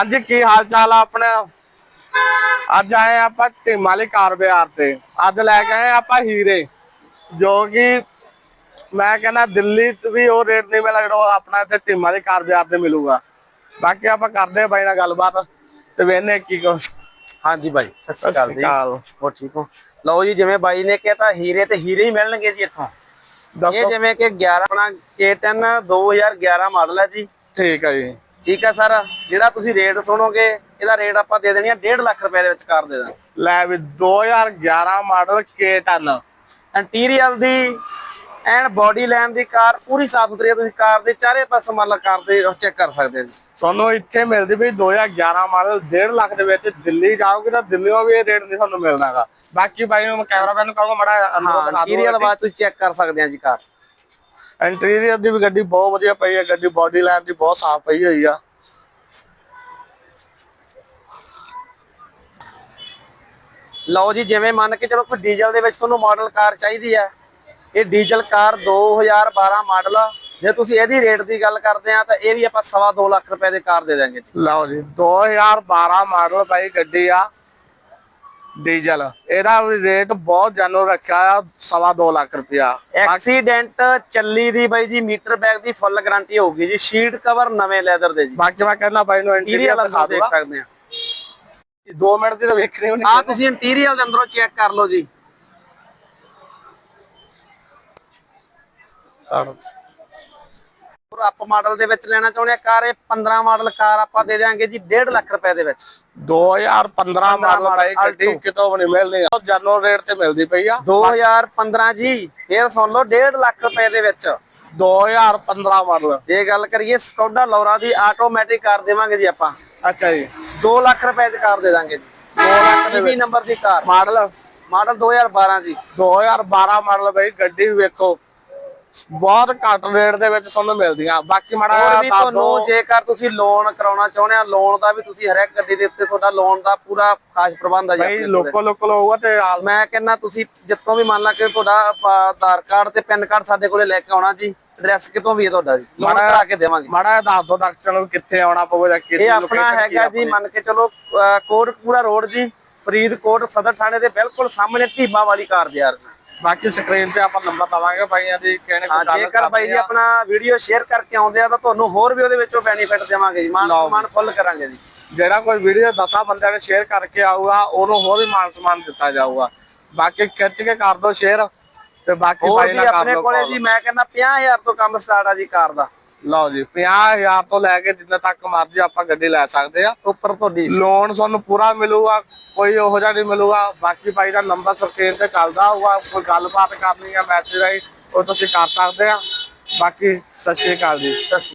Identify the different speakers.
Speaker 1: ਅੱਜ ਕੀ ਹਾਲ ਚਾਲ ਆ ਆਪਣਾ? ਅੱਜ ਆਏ ਆਪਾਂ ਢੀਮਾਲੀ ਕਾਰ ਬਾਜ਼ਾਰ ਤੇ। ਅੱਜ ਲੈ ਕੇ ਆਏ ਆਪਾਂ ਹੀਰੇ ਜੋ ਕਿ ਮੈਂ ਕਹਿੰਦਾ ਦਿੱਲੀ 'ਚ ਵੀ ਉਹ ਰੇਟ ਨਹੀਂ ਮਿਲਦਾ ਜਿਹੜਾ ਆਪਣਾ ਇੱਥੇ ਢੀਮਾਲੀ ਕਾਰ ਬਾਜ਼ਾਰ ਤੇ ਮਿਲੂਗਾ। ਬਾਕੀ ਆਪਾਂ ਕਰਦੇ ਆ ਬਾਈ ਨਾਲ ਗੱਲਬਾਤ ਤੇ ਵੇਨੇ ਕੀ ਕੋ
Speaker 2: ਹਾਂਜੀ ਬਾਈ ਸਤਿ ਸ਼੍ਰੀ ਅਕਾਲ ਜੀ। ਹੋਰ ਠੀਕ ਹੋ? ਲਓ ਜੀ ਜਿਵੇਂ ਬਾਈ ਨੇ ਕਿਹਾ ਤਾਂ ਹੀਰੇ ਤੇ ਹੀਰੇ ਹੀ ਮਿਲਣਗੇ ਜੀ ਇੱਥੋਂ। ਇਹ
Speaker 1: ਦੱਸੋ
Speaker 2: ਜਿਵੇਂ ਕਿ 11 ਆਪਣਾ K10 2011 ਮਾਡਲ ਹੈ ਜੀ।
Speaker 1: ਠੀਕ ਹੈ ਜੀ।
Speaker 2: ਠੀਕ ਹੈ ਸਰ ਜਿਹੜਾ ਤੁਸੀਂ ਰੇਟ ਸੁਣੋਗੇ ਇਹਦਾ ਰੇਟ ਆਪਾਂ ਦੇ ਦੇਣੀ ਆ 1.5 ਲੱਖ ਰੁਪਏ ਦੇ ਵਿੱਚ ਕਾਰ ਦੇ ਦਾਂਗੇ।
Speaker 1: ਲੈ ਵੀ 2011 ਮਾਡਲ K10
Speaker 2: ਇੰਟੀਰੀਅਰ ਦੀ ਐਨ ਬਾਡੀ ਲਾਈਨ ਦੀ ਕਾਰ ਪੂਰੀ ਸਾਫ਼ ਸੁਥਰੀ ਹੈ ਤੁਸੀਂ ਕਾਰ ਦੇ ਚਾਰੇ ਪਾਸੇ ਮੰਨ ਲਾ ਕਾਰ ਦੇ ਚੈੱਕ ਕਰ ਸਕਦੇ ਜੀ।
Speaker 1: ਤੁਹਾਨੂੰ ਇੱਥੇ ਮਿਲਦੀ ਵੀ 2011 ਮਾਡਲ 1.5 ਲੱਖ ਦੇ ਵਿੱਚ ਦਿੱਲੀ ਜਾਓਗੇ ਤਾਂ ਦਿੱਲੀੋਂ ਵੀ ਇਹ ਰੇਟ ਨਹੀਂ ਤੁਹਾਨੂੰ ਮਿਲਣਾਗਾ ਬਾਕੀ ਬਾਈ ਨੂੰ ਮੈਂ ਕੈਮਰਾਮੈਨ ਨੂੰ ਕਹਾਂਗਾ ਮੜਾ ਅੰਦਰੋਂ
Speaker 2: ਇੰਟੀਰੀਅਰ ਬਾਅਦ ਤੁਸੀਂ ਚੈੱਕ ਕਰ ਸਕਦੇ ਆ ਜੀ ਕਾਰ।
Speaker 1: ਇੰਟੀਰੀਅਰ ਦੀ ਵੀ ਗੱਡੀ ਬਹੁਤ ਵਧੀਆ ਪਈ ਹੈ, ਗੱਡੀ ਬਾਡੀ ਲਾਈਨ ਦੀ ਬਹੁਤ ਸਾਫ਼ ਪਈ ਹੋਈ ਆ।
Speaker 2: ਲਓ ਜੀ, ਜਿਵੇਂ ਮੰਨ ਕੇ ਚਲੋ ਕੋਈ ਡੀਜ਼ਲ ਦੇ ਵਿੱਚ ਤੁਹਾਨੂੰ ਮਾਡਲ ਕਾਰ ਚਾਹੀਦੀ ਹੈ, ਇਹ ਡੀਜ਼ਲ ਕਾਰ 2012 ਮਾਡਲ ਆ। ਜੇ ਤੁਸੀਂ ਇਹਦੀ ਰੇਟ ਦੀ ਗੱਲ ਕਰਦੇ ਆ, ਤਾਂ ਇਹ ਵੀ ਆਪਾਂ ਸਵਾ ਦੋ ਲੱਖ ਰੁਪਏ ਦੇ ਕਾਰ ਦੇ ਦਾਂਗੇ ਜੀ।
Speaker 1: ਲਓ ਜੀ 2012 ਮਾਡਲ ਪਈ ਗੱਡੀ ਆ। ਡੀਜ਼ਲ। ਇਹਦਾ ਰੇਟ ਬਹੁਤ ਜਾਨੋ ਰੱਖਿਆ ਆ ਸਵਾ ਦੋ ਲੱਖ ਰੁਪਇਆ।
Speaker 2: ਐਕਸੀਡੈਂਟ ਚੱਲੀ ਦੀ ਬਾਈ ਜੀ ਮੀਟਰ ਬੈਗ ਦੀ ਫੁੱਲ ਗਾਰੰਟੀ ਹੋਊਗੀ ਜੀ। ਸ਼ੀਟ ਕਵਰ ਨਵੇਂ ਲੈਦਰ ਦੇ ਜੀ।
Speaker 1: ਬਾਕੀ ਮੈਂ ਕਹਿੰਦਾ ਬਾਈ ਨੂੰ
Speaker 2: ਇੰਟੀਰੀਅਰ
Speaker 1: ਦਿਖਾ
Speaker 2: ਦੇਖ ਸਕਦੇ ਆ।
Speaker 1: 2 ਮਿੰਟ ਦੀ ਤਾਂ ਵੇਖਣੀ ਹੋਣੀ
Speaker 2: ਆ ਤੁਸੀਂ ਇੰਟੀਰੀਅਰ ਦੇ ਅੰਦਰੋਂ ਚੈੱਕ ਕਰ ਲਓ ਜੀ। ਹੋਰ ਅਪ ਮਾਡਲ ਦੇ ਵਿੱਚ ਲੈਣਾ ਚਾਹੁੰਦੇ ਆ ਕਾਰ ਇਹ 15 ਮਾਡਲ ਕਾਰ ਆਪਾਂ ਦੇ ਦਿਆਂਗੇ ਜੀ 1.5 ਲੱਖ ਰੁਪਏ ਦੇ ਵਿੱਚ।
Speaker 1: 2015 ਮਾਡਲ ਪਈ ਗੱਡੀ। ਕਿਤੋਂ ਵੀ ਨਹੀਂ ਮਿਲਣੀ ਆ ਜਨਰਲ ਰੇਟ ਤੇ ਮਿਲਦੀ ਪਈ ਆ।
Speaker 2: 2015 ਜੀ ਫੇਰ ਸੁਣ ਲਓ 1.5 ਲੱਖ ਰੁਪਏ ਦੇ ਵਿੱਚ।
Speaker 1: 2015 ਮਾਡਲ।
Speaker 2: ਜੇ ਗੱਲ ਕਰੀਏ ਸਕੋਡਾ ਲੋਰਾ ਦੀ ਆਟੋਮੈਟਿਕ ਕਾਰ ਦੇਵਾਂਗੇ ਜੀ ਆਪਾਂ।
Speaker 1: ਅੱਛਾ ਜੀ।
Speaker 2: 2 ਲੱਖ ਰੁਪਏ ਦੀ ਕਾਰ ਦੇ ਦਾਂਗੇ ਜੀ।
Speaker 1: 2 ਲੱਖ ਦੇ
Speaker 2: 20
Speaker 1: ਵਿੱਚ।
Speaker 2: ਨੰਬਰ ਦੀ ਕਾਰ।
Speaker 1: ਮਾਡਲ?
Speaker 2: ਮਾਡਲ 2012 ਜੀ।
Speaker 1: 2012 ਮਾਡਲ ਬਈ ਗੱਡੀ ਵੇਖੋ। ਬਹੁਤ ਘੱਟ ਰੇਟ ਦੇ ਵਿੱਚ ਤੁਹਾਨੂੰ ਮਿਲਦੀਆਂ ਬਾਕੀ ਮਾੜਾ
Speaker 2: ਹੋਰ ਵੀ ਤੁਹਾਨੂੰ ਜੇਕਰ ਤੁਸੀਂ ਲੋਨ ਕਰਾਉਣਾ ਚਾਹੁੰਦੇ ਆ ਲੋਨ ਦਾ ਵੀ ਤੁਸੀਂ ਹਰੇਕ ਗੱਡੀ ਦੇ ਉੱਤੇ ਤੁਹਾਡਾ ਲੋਨ ਦਾ ਪੂਰਾ ਖਾਸ ਪ੍ਰਬੰਧ ਆ ਜੀ
Speaker 1: ਬਈ
Speaker 2: ਕੋਲੇ।
Speaker 1: ਲੋਕਲ ਹੋਊਗਾ ਤੇ
Speaker 2: ਮੈਂ ਕਹਿੰਦਾ ਤੁਸੀਂ ਜਿੱਥੋਂ ਵੀ ਮੰਨ ਲਾ ਕਿ ਤੁਹਾਡਾ ਆਧਾਰ ਕਾਰਡ ਤੇ ਪੈਨ ਕਾਰਡ ਸਾਡੇ ਕੋਲੇ ਲੈ ਕੇ ਆਉਣਾ ਜੀ ਐਡਰੈਸ ਕਿਤੋਂ ਵੀ ਹੈ ਤੁਹਾਡਾ ਜੀ ਲੋਨ ਕਰਾ ਕੇ ਦੇਵਾਂਗੇ
Speaker 1: ਮਾੜਾ ਦੱਸ ਦੋ ਦਰਸ਼ਨ ਨੂੰ ਕਿੱਥੇ ਆਉਣਾ ਪਊਗਾ ਜਾਂ ਕਿੱਥੇ
Speaker 2: ਇਹ ਆਪਣਾ ਹੈਗਾ ਜੀ? ਮੰਨ ਕੇ ਚਲੋ ਅਹ ਕੋਟ ਪੂਰਾ ਰੋਡ ਜੀ ਫਰੀਦਕੋਟ ਸਦਰ ਥਾਣੇ ਦੇ ਬਿਲਕੁਲ ਸਾਹਮਣੇ ਢੀਮਾ ਵਾਲੀ ਕਾਰ ਬਾਜ਼ਾਰ ਜੀ
Speaker 1: ਬਾਕੀ ਸਕਰੀਨ ਤੇ ਆਪਾਂ ਨੰਬਰ ਦਵਾਂਗੇ ਭਾਈਆਂ ਦੀ ਕਿਹਨੇ
Speaker 2: ਹਾਂ ਜੇਕਰ ਬਾਈ ਜੀ। ਆਪਣਾ ਵੀਡੀਓ ਸ਼ੇਅਰ ਕਰਕੇ ਆਉਂਦੇ ਆ ਤਾਂ ਤੁਹਾਨੂੰ ਹੋਰ ਵੀ ਉਹਦੇ ਵਿੱਚੋਂ ਬੈਨੀਫਿਟ ਦੇਵਾਂਗੇ ਜੀ ਮਾਨ। ਸਨਮਾਨ ਫੁੱਲ ਕਰਾਂਗੇ ਜੀ
Speaker 1: ਜਿਹੜਾ ਕੋਈ ਵੀਡੀਓ 10 ਬੰਦਿਆਂ ਨੇ ਸ਼ੇਅਰ ਕਰਕੇ ਆਊਗਾ ਉਹਨੂੰ ਹੋਰ ਵੀ ਮਾਨ ਸਨਮਾਨ ਦਿੱਤਾ ਜਾਊਗਾ ਬਾਕੀ ਖਿੱਚ ਕੇ ਕਰ ਦਿਓ ਸ਼ੇਅਰ ਤੇ ਬਾਕੀ ਭਾਈ ਨਾਲ ਕਰ
Speaker 2: ਆਪਣੇ ਕੋਲੇ। ਜੀ ਮੈਂ ਕਹਿੰਦਾ 50000 ਤੋਂ ਕੰਮ ਸਟਾਰਟ ਆ ਜੀ ਕਾਰ ਦਾ
Speaker 1: ਲਓ ਜੀ 50000 ਤੋਂ ਲੈ ਕੇ ਜਿੰਨੇ ਤੱਕ ਮਰਜ਼ੀ ਆਪਾਂ ਗੱਡੀ ਲੈ ਸਕਦੇ ਆ
Speaker 2: ਉੱਪਰ ਤੁਹਾਡੀ
Speaker 1: ਲੋਨ ਤੁਹਾਨੂੰ ਪੂਰਾ ਮਿਲੂਗਾ ਕੋਈ ਉਹੋ ਜਿਹਾ ਨਹੀਂ ਮਿਲੂਗਾ। ਬਾਕੀ ਭਾਈ ਦਾ ਨੰਬਰ ਸਕਰੀਨ ਤੇ ਚੱਲਦਾ ਹੋਊਗਾ। ਕੋਈ ਗੱਲਬਾਤ ਕਰਨੀ ਆ ਮੈਸੇਜ ਰਾਹੀਂ ਉਹ ਤੁਸੀਂ ਕਰ ਸਕਦੇ ਆ। ਬਾਕੀ ਸਤਿ ਸ਼੍ਰੀ ਅਕਾਲ ਜੀ।
Speaker 2: ਸਤਿ ਸ਼੍ਰੀ